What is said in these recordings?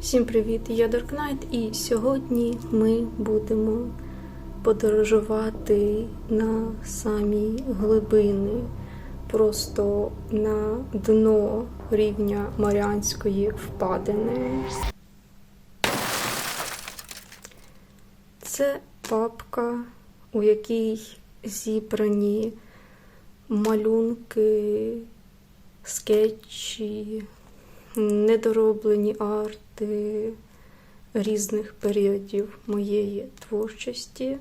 Всім привіт! Я Knight і сьогодні ми будемо подорожувати на самі глибини, просто на дно рівня Маріанської впадини. Це папка, у якій зібрані малюнки, скетчі, недороблені арти різних періодів моєї творчості.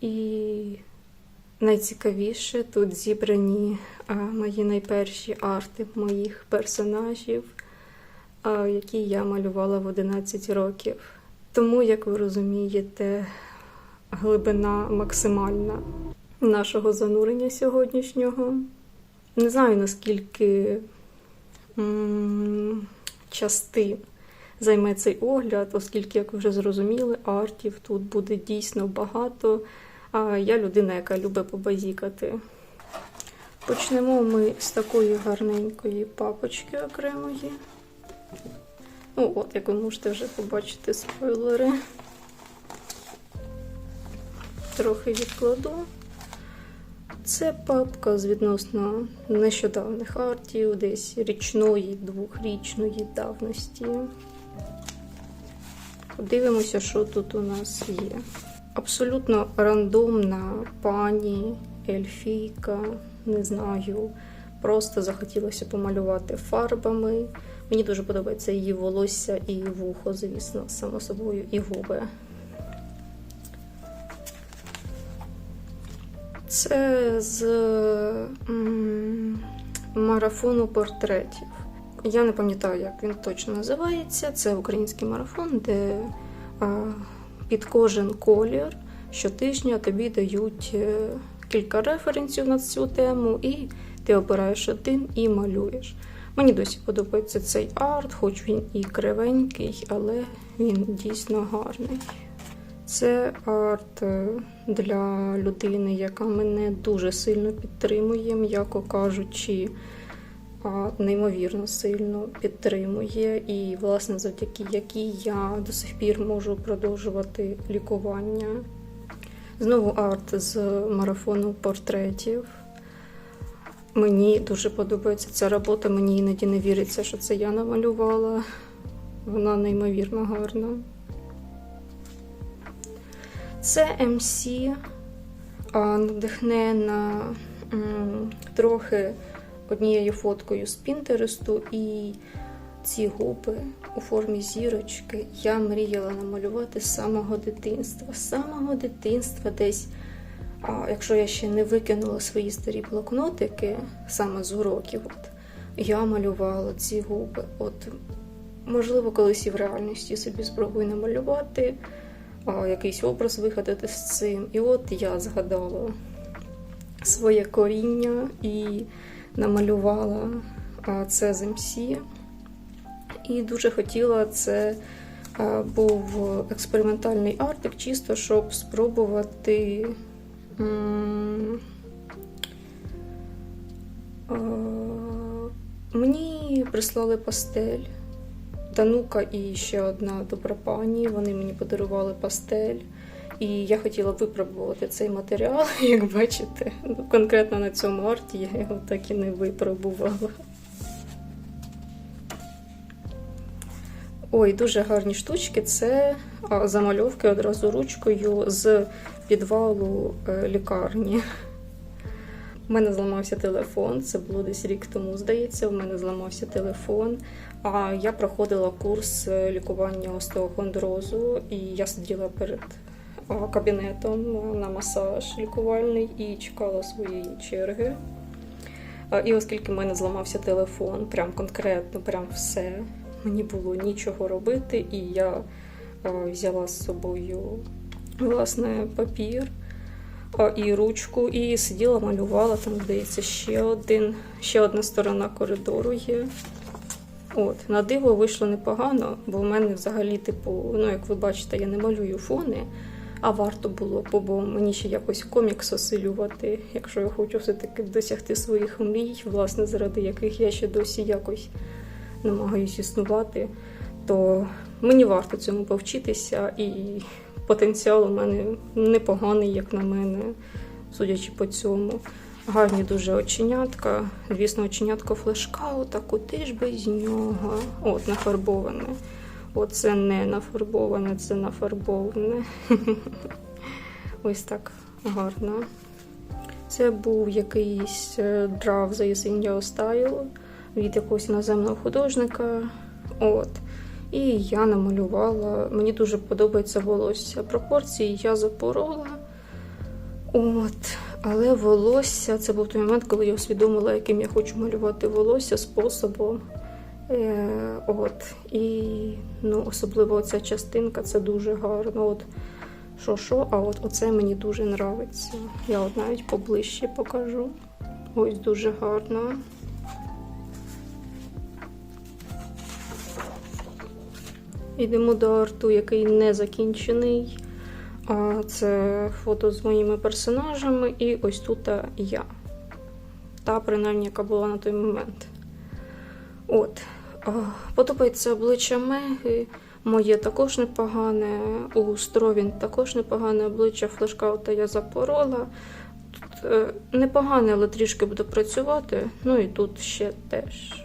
І найцікавіше тут зібрані мої найперші арти моїх персонажів, які я малювала в 11 років. Тому, як ви розумієте, глибина максимальна нашого занурення сьогоднішнього. Не знаю наскільки м, частин займе цей огляд, оскільки, як ви вже зрозуміли, артів тут буде дійсно багато. А я людина, яка любить побазікати. Почнемо ми з такої гарненької папочки окремої. Ну, от, як ви можете вже побачити спойлери. Трохи відкладу. Це папка з відносно нещодавних артів, десь річної, двохрічної давності. Подивимося, що тут у нас є. Абсолютно рандомна пані, ельфійка, не знаю. Просто захотілося помалювати фарбами. Мені дуже подобається її волосся і вухо, звісно, само собою, і губи. Це з м, марафону портретів. Я не пам'ятаю, як він точно називається. Це український марафон, де під кожен колір щотижня тобі дають е, кілька референсів на цю тему, і ти обираєш один і малюєш. Мені досі подобається цей арт, хоч він і кривенький, але він дійсно гарний. Це арт е, для людини, яка мене дуже сильно підтримує, м'яко кажучи, неймовірно сильно підтримує. І, власне, завдяки якій я до сих пір можу продовжувати лікування. Знову арт з марафону портретів. Мені дуже подобається ця робота, мені іноді не віриться, що це я намалювала. Вона неймовірно гарна. Це МС надихнена м, трохи однією фоткою з Пінтересту, і ці губи у формі зірочки я мріяла намалювати з самого дитинства. З самого дитинства десь, а, якщо я ще не викинула свої старі блокнотики саме з уроків, от, я малювала ці губи. От, можливо, колись і в реальності собі спробую намалювати а, якийсь образ вигадати з цим. І от я згадала своє коріння і намалювала це з МС. І дуже хотіла це був експериментальний артик, чисто щоб спробувати. Мені прислали пастель. Танука і ще одна добра пані. Вони мені подарували пастель. І я хотіла випробувати цей матеріал, як бачите, ну, конкретно на цьому арті я його так і не випробувала. Ой, дуже гарні штучки. Це замальовки одразу ручкою з підвалу е, лікарні. У мене зламався телефон, це було десь рік тому, здається. У мене зламався телефон. А я проходила курс е, лікування остеохондрозу, і я сиділа перед кабінетом на масаж лікувальний і чекала своєї черги. І оскільки в мене зламався телефон, прям конкретно, прям все, мені було нічого робити, і я взяла з собою власне папір і ручку, і сиділа, малювала. Там, здається, ще один, ще одна сторона коридору є. От, на диво вийшло непогано, бо в мене взагалі, типу, ну, як ви бачите, я не малюю фони, а варто було, бо, мені ще якось комікс осилювати, якщо я хочу все-таки досягти своїх мрій, власне, заради яких я ще досі якось намагаюсь існувати, то мені варто цьому повчитися, і потенціал у мене непоганий, як на мене, судячи по цьому. Гарні дуже оченятка. Звісно, оченятко флешкаут, а куди ж без нього? От, нафарбоване. Оце не нафарбоване, це нафарбоване. Ось так гарно. Це був якийсь е, драв за Єсенья Style від якогось іноземного художника. От. І я намалювала. Мені дуже подобається волосся. Пропорції я запорола. От. Але волосся це був той момент, коли я усвідомила, яким я хочу малювати волосся способом. Е, от. І ну, особливо ця частинка це дуже гарно. От. Що, що, а от оце мені дуже нравиться. Я от навіть поближче покажу. Ось дуже гарно. Йдемо до арту, який не закінчений. А Це фото з моїми персонажами, і ось тут я. Та, принаймні, яка була на той момент. От. Подобається обличчя Меги. Моє також непогане, у Стровін також непогане обличчя флешкаута я запорола. Тут е, непогане, але трішки буде працювати. Ну і тут ще теж.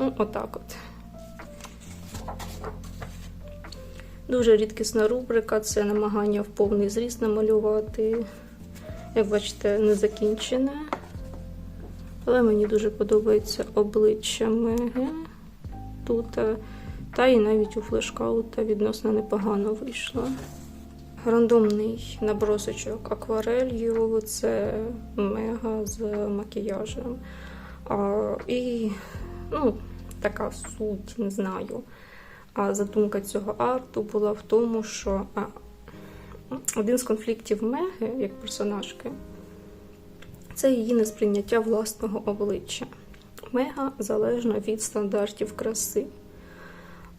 Ну, отак от. Дуже рідкісна рубрика це намагання в повний зріст намалювати. Як бачите, не закінчене. Але мені дуже подобається обличчя Меги. Тут, е, та і навіть у флешкаута відносно непогано вийшло. Рандомний набросочок акварелью це мега з макіяжем. А, І ну, така суть, не знаю. А задумка цього арту була в тому, що а, один з конфліктів Меги як персонажки це її несприйняття власного обличчя. Мега залежна від стандартів краси.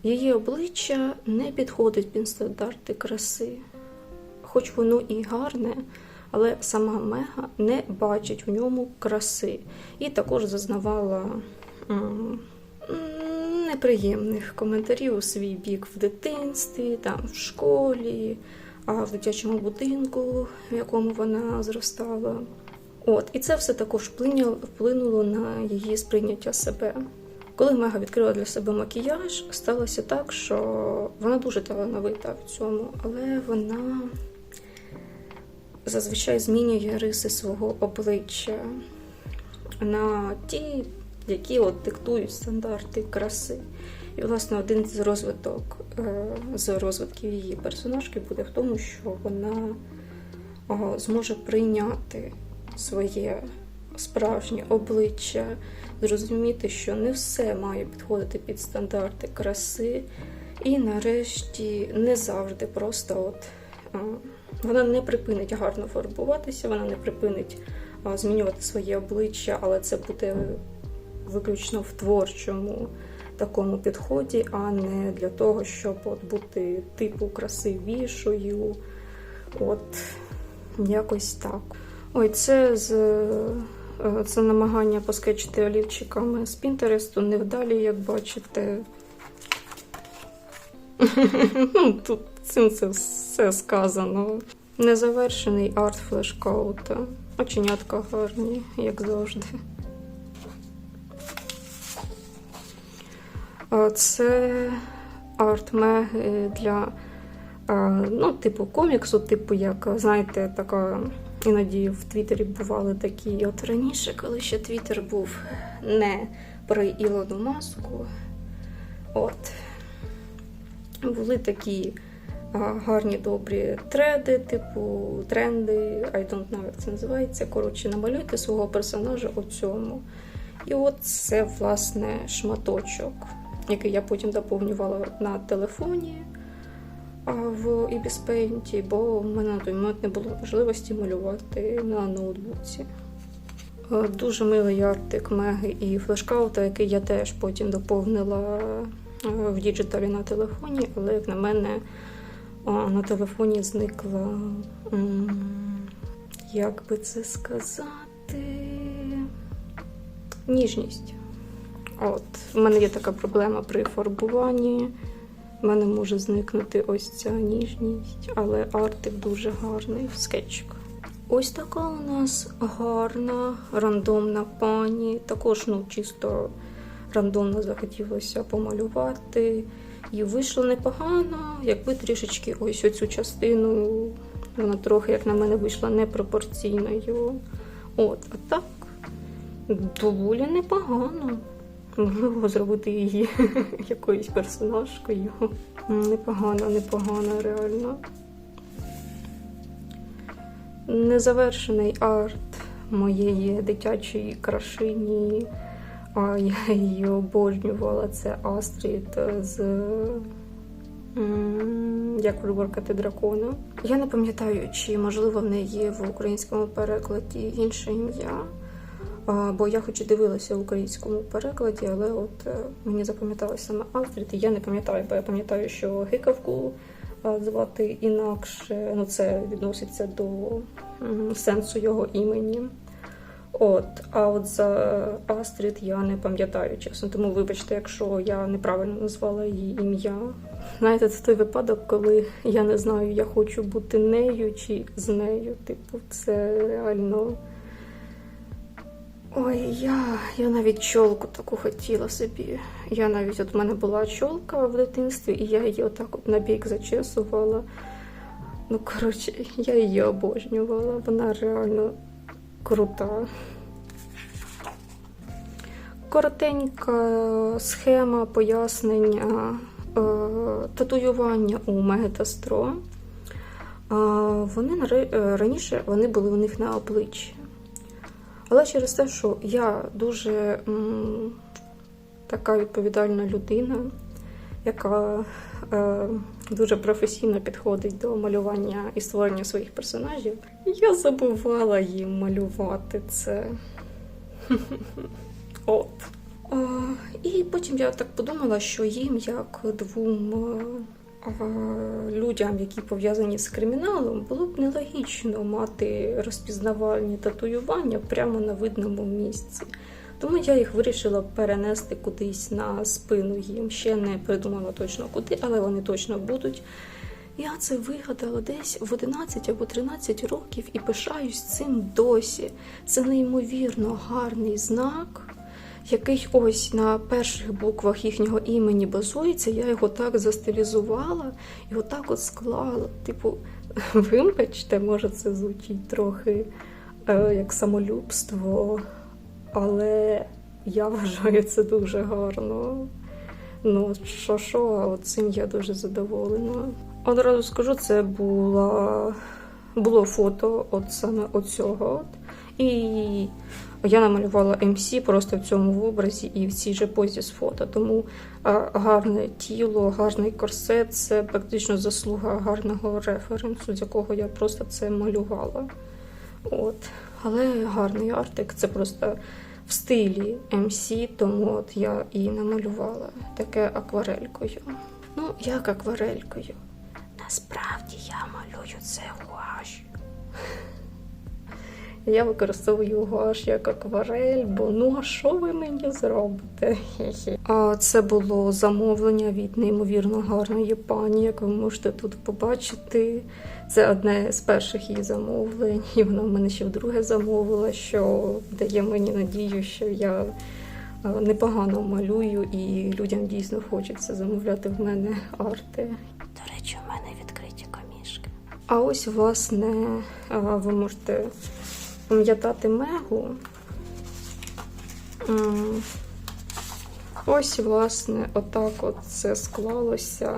Її обличчя не підходить під стандарти краси. Хоч воно і гарне, але сама Мега не бачить у ньому краси. І також зазнавала неприємних коментарів у свій бік в дитинстві, там, в школі, а в дитячому будинку, в якому вона зростала. От, І це все також вплинуло на її сприйняття себе. Коли Мега відкрила для себе макіяж, сталося так, що вона дуже талановита в цьому, але вона зазвичай змінює риси свого обличчя на ті, які от диктують стандарти краси. І, власне, один з розвиток е, з розвитків її персонажки буде в тому, що вона зможе прийняти своє справжнє обличчя, зрозуміти, що не все має підходити під стандарти краси, і нарешті не завжди просто от вона не припинить гарно фарбуватися, вона не припинить змінювати своє обличчя, але це буде виключно в творчому такому підході, а не для того, щоб от бути типу красивішою. От якось так. Ой, це з е, це намагання поскечити олівчиками з Пінтересту невдалі, як бачите. Ну, Тут цим це все сказано. Незавершений арт флешкаута. Оченятка гарні, як завжди. Це арт Меги для ну, типу коміксу, типу, як, знаєте, така. Іноді в Твіттері бували такі от раніше, коли ще Твіттер був не про Ілону маску. От. Були такі гарні добрі треди, типу тренди, I don't know, як це називається. Коротше, намалюйте свого персонажа у цьому. І от це, власне, шматочок, який я потім доповнювала на телефоні в Ibis Paint, бо в мене на той момент не було можливості малювати на ноутбуці. Дуже милий артик Меги і флешкаута, який я теж потім доповнила в діджиталі на телефоні, але, як на мене, на телефоні зникла, як би це сказати, ніжність. От, В мене є така проблема при фарбуванні в мене може зникнути ось ця ніжність, але артик дуже гарний в скетчик. Ось така у нас гарна рандомна пані. Також ну, чисто рандомно захотілося помалювати. І вийшло непогано, якби трішечки ось оцю частину, вона трохи, як на мене, вийшла непропорційною. От, а так, доволі непогано. Можливо, зробити її якоюсь персонажкою. Непогано, непогано, реально. Незавершений арт моєї дитячої крашині. А я її обожнювала. Це Астрід з як виборкати дракона. Я не пам'ятаю, чи можливо в неї є в українському перекладі інше ім'я. Бо я хоч і дивилася в українському перекладі, але от е, мені запам'яталася саме Астрід, і я не пам'ятаю, бо я пам'ятаю, що гикавку звати інакше. Ну, це відноситься до сенсу його імені. От, а от за Астрід я не пам'ятаю чесно, тому вибачте, якщо я неправильно назвала її ім'я. Знаєте, це той випадок, коли я не знаю, я хочу бути нею чи з нею. Типу, це реально. Ой, я, я навіть чолку таку хотіла собі. Я навіть от в мене була чолка в дитинстві, і я її отак от на зачесувала. Ну, коротше, я її обожнювала. Вона реально крута. Коротенька схема пояснення е, татуювання у Мегатастро. Е, вони раніше вони були у них на обличчі. Але через те, що я дуже м, така відповідальна людина, яка е, дуже професійно підходить до малювання і створення своїх персонажів, я забувала їм малювати це. От. І потім я так подумала, що їм, як двом е, людям, які пов'язані з криміналом, було б нелогічно мати розпізнавальні татуювання прямо на видному місці. Тому я їх вирішила перенести кудись на спину їм. Ще не придумала точно куди, але вони точно будуть. Я це вигадала десь в 11 або 13 років і пишаюсь цим досі. Це неймовірно гарний знак, який ось на перших буквах їхнього імені базується. Я його так застилізувала і отак от склала. Типу, вибачте, може, це звучить трохи е, як самолюбство, але я вважаю це дуже гарно. Ну, що, що, а цим я дуже задоволена. Одразу скажу, це була, було фото от саме оцього. І я намалювала МС просто в цьому образі і в цій же позі з фото. Тому а, гарне тіло, гарний корсет це практично заслуга гарного референсу, з якого я просто це малювала. От. Але гарний артик, це просто в стилі МС, тому от я і намалювала таке акварелькою. Ну, як акварелькою. Насправді я малюю це гуашю. Я використовую гуаш як акварель, бо ну а що ви мені зробите? А це було замовлення від неймовірно гарної пані, як ви можете тут побачити. Це одне з перших її замовлень, і вона в мене ще вдруге замовила, що дає мені надію, що я е, непогано малюю, і людям дійсно хочеться замовляти в мене арти. До речі, у мене відкриті комішки. А ось, власне, е, ви можете пам'ятати мегу. Ось, власне, отак от це склалося.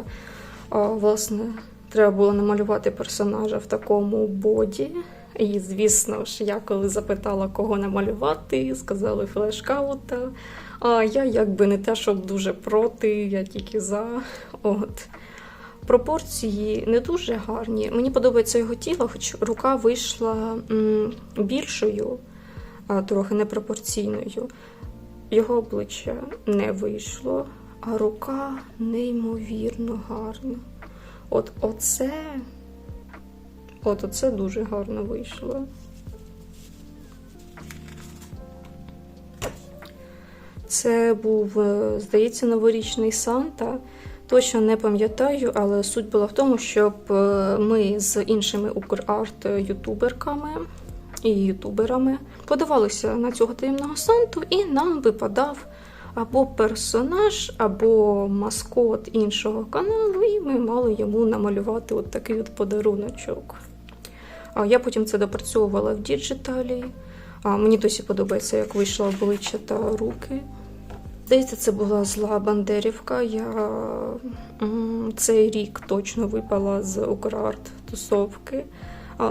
Власне, треба було намалювати персонажа в такому боді. І, звісно ж, я коли запитала, кого намалювати, сказали флешкаута. А я якби не те, щоб дуже проти, я тільки за. От. Пропорції не дуже гарні. Мені подобається його тіло, хоч рука вийшла більшою, а трохи непропорційною. Його обличчя не вийшло, а рука неймовірно гарна. От оце, от оце дуже гарно вийшло. Це був, е, здається, новорічний Санта, Точно не пам'ятаю, але суть була в тому, щоб е, ми з іншими Украрт ютуберками і ютуберами подавалися на цього таємного санту, і нам випадав або персонаж, або маскот іншого каналу, і ми мали йому намалювати от такий от подаруночок. Я потім це допрацьовувала в діджиталі. Мені досі подобається, як вийшло обличчя та руки. Здається, це була зла Бандерівка. Я цей рік точно випала з Украрт тусовки.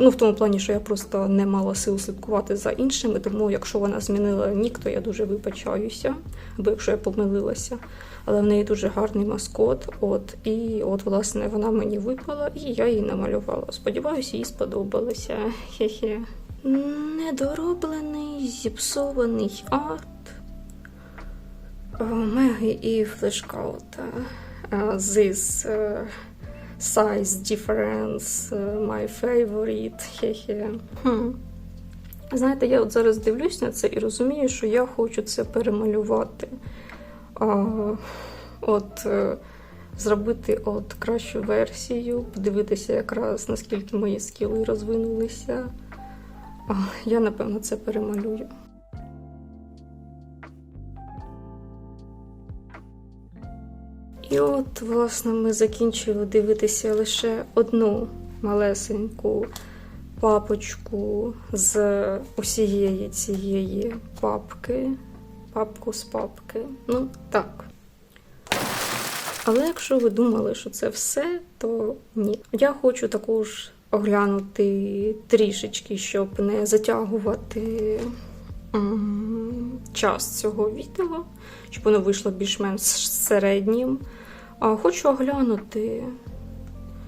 Ну, в тому плані, що я просто не мала сил слідкувати за іншими, тому якщо вона змінила нік, то я дуже вибачаюся, або якщо я помилилася. Але в неї дуже гарний маскот. От, і от, власне, вона мені випала, і я її намалювала. Сподіваюся, їй сподобалося. Хе-хе. Недороблений, зіпсований арт. Меги і флешкаута. This uh, size difference uh, my favorite. Хе-хе. Хм. Знаєте, я от зараз дивлюсь на це і розумію, що я хочу це перемалювати. А, от е, зробити от кращу версію, подивитися якраз наскільки мої скіли розвинулися. А, я, напевно, це перемалюю. І от, власне, ми закінчили дивитися лише одну малесеньку папочку з усієї цієї папки. Папку з папки. Ну, так. Але якщо ви думали, що це все, то ні. Я хочу також оглянути трішечки, щоб не затягувати час цього відео, щоб воно вийшло більш-менш середнім. Хочу оглянути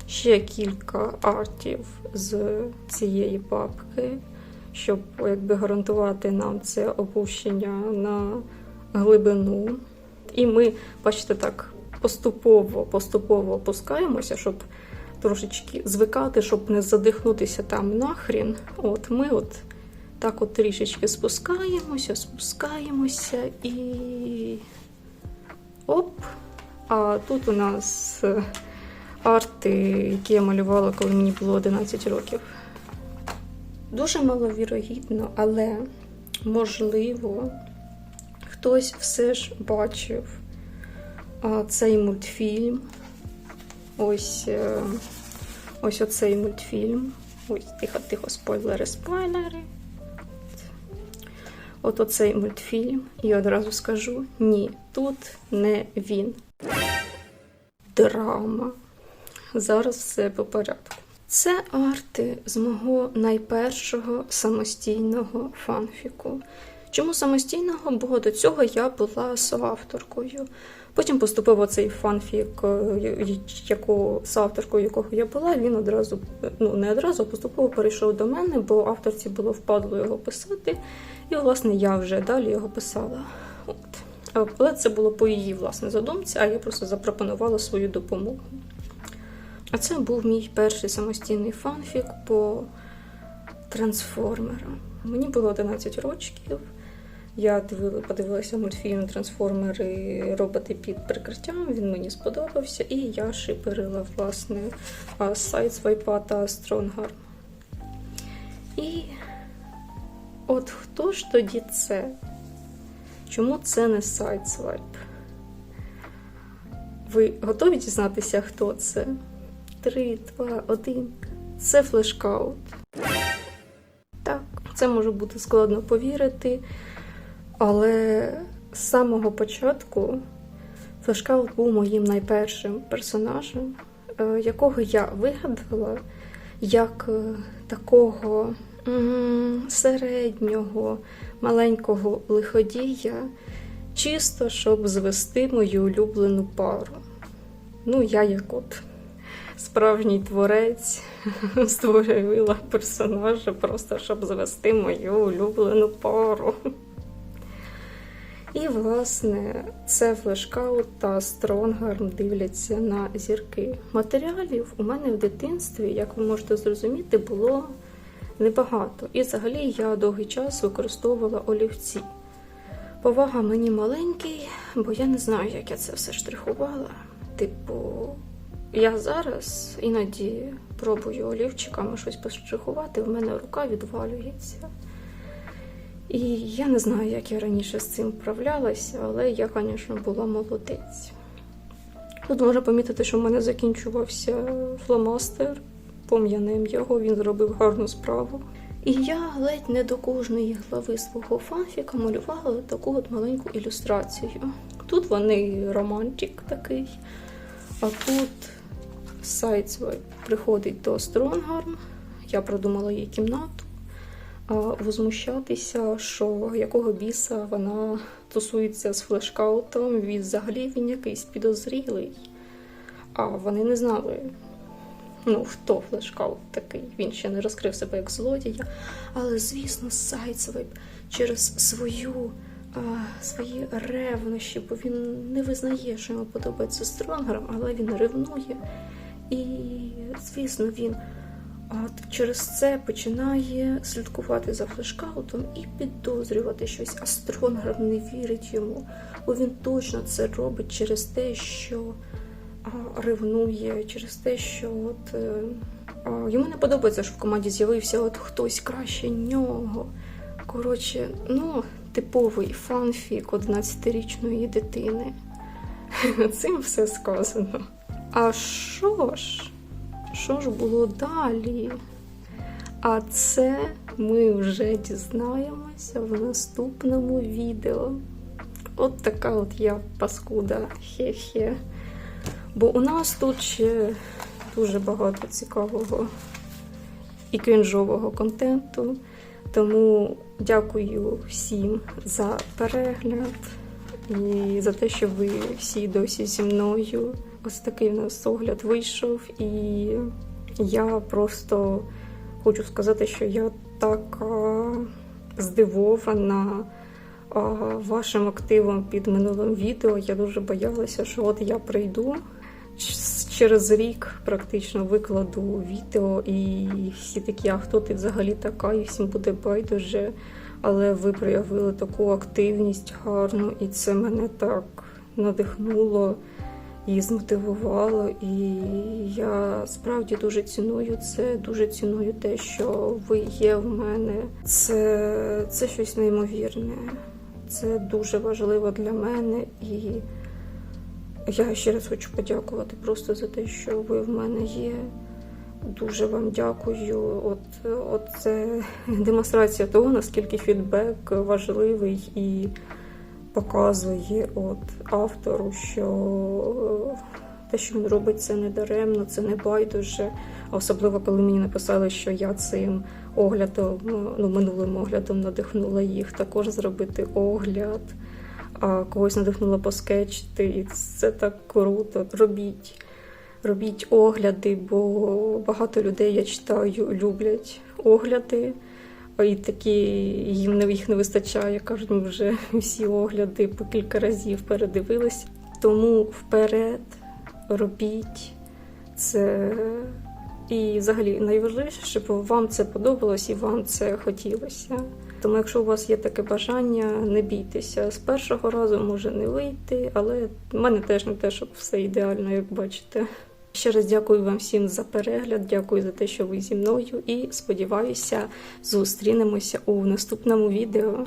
ще кілька артів з цієї папки, щоб якби гарантувати нам це опущення на глибину. І ми, бачите, так поступово поступово опускаємося, щоб трошечки звикати, щоб не задихнутися там нахрін. От ми от так от трішечки спускаємося, спускаємося і оп! А тут у нас е, арти, які я малювала, коли мені було 11 років. Дуже маловірогідно, але можливо, хтось все ж бачив цей мультфільм. Ось е, ось оцей мультфільм. Ось, тихо, тихо, спойлери, спойлери. От оцей мультфільм. І одразу скажу: ні, тут не він. Драма. Зараз все по порядку. Це арти з мого найпершого самостійного фанфіку. Чому самостійного? Бо до цього я була соавторкою. Потім поступово цей фанфік, е, яку, соавторкою якого я була, він одразу, ну не одразу, поступово перейшов до мене, бо авторці було впадло його писати. І, власне, я вже далі його писала. От. Але це було по її власне задумці, а я просто запропонувала свою допомогу. А це був мій перший самостійний фанфік по трансформерам. Мені було 11 років. Я подивилася мультфільм Трансформери роботи під прикриттям. Він мені сподобався, і я шиперила власне сайт Свайпа та Strongarm. І от хто ж тоді це? Чому це не сайт Свайп? Ви готові дізнатися, хто це? 3, 2, 1. Це флешкаут. Так, це може бути складно повірити, але з самого початку флешкаут був моїм найпершим персонажем, е, якого я вигадала як е, такого середнього маленького лиходія, чисто щоб звести мою улюблену пару. Ну, я як от справжній творець створила персонажа, просто щоб звести мою улюблену пару. І, власне, це флешкаут та Стронгарм дивляться на зірки. Матеріалів у мене в дитинстві, як ви можете зрозуміти, було небагато. І взагалі я довгий час використовувала олівці. Повага мені маленький, бо я не знаю, як я це все штрихувала. типу, я зараз іноді пробую олівчиками щось поштрихувати, в мене рука відвалюється. І я не знаю, як я раніше з цим вправлялася, але я, звісно, була молодець. Тут можна помітити, що в мене закінчувався фломастер, пом'янем його, він зробив гарну справу. І я ледь не до кожної глави свого фанфіка малювала таку от маленьку ілюстрацію. Тут вони романтик такий, а тут Сайдсвайп приходить до Стронгарм. Я продумала їй кімнату. А возмущатися, що якого біса вона тусується з флешкаутом, він взагалі він якийсь підозрілий. А вони не знали, ну, хто флешкаут такий. Він ще не розкрив себе як злодія. Але, звісно, Сайдсвайп через свою, а, свої ревнощі, бо він не визнає, що йому подобається Стронгером, але він ревнує. І, звісно, він от через це починає слідкувати за флешкаутом і підозрювати щось, а Стронгер не вірить йому, бо він точно це робить через те, що а, ревнує, через те, що от, е, йому не подобається, що в команді з'явився от хтось краще нього. Коротше, ну, типовий фанфік 11-річної дитини. Цим все сказано. А що ж? Що ж було далі? А це ми вже дізнаємося в наступному відео. От така от я паскуда, хе-хе. Бо у нас тут ще дуже багато цікавого і крінжового контенту. Тому дякую всім за перегляд і за те, що ви всі досі зі мною. Ось такий в нас огляд вийшов, і я просто хочу сказати, що я так а, здивована вашим активом під минулим відео. Я дуже боялася, що от я прийду через рік практично викладу відео, і всі такі, а хто ти взагалі така, і всім буде байдуже. Але ви проявили таку активність гарну, і це мене так надихнуло і змотивувало. І я справді дуже ціную це, дуже ціную те, що ви є в мене. Це, це щось неймовірне. Це дуже важливо для мене і. Я ще раз хочу подякувати просто за те, що ви в мене є. Дуже вам дякую. От, от це демонстрація того, наскільки фідбек важливий і показує от автору, що е, те, що він робить, це не даремно, це не байдуже. Особливо, коли мені написали, що я цим оглядом, ну минулим оглядом надихнула їх також зробити огляд а когось надихнула поскетчити, і це так круто. Робіть, робіть огляди, бо багато людей я читаю, люблять огляди. І такі їм їх не вистачає. Кажуть, ми вже всі огляди по кілька разів передивилися. Тому вперед робіть це. І взагалі найважливіше, щоб вам це подобалось і вам це хотілося. Тому, якщо у вас є таке бажання, не бійтеся. З першого разу може не вийти, але в мене теж не те, щоб все ідеально, як бачите. Ще раз дякую вам всім за перегляд, дякую за те, що ви зі мною, і сподіваюся, зустрінемося у наступному відео.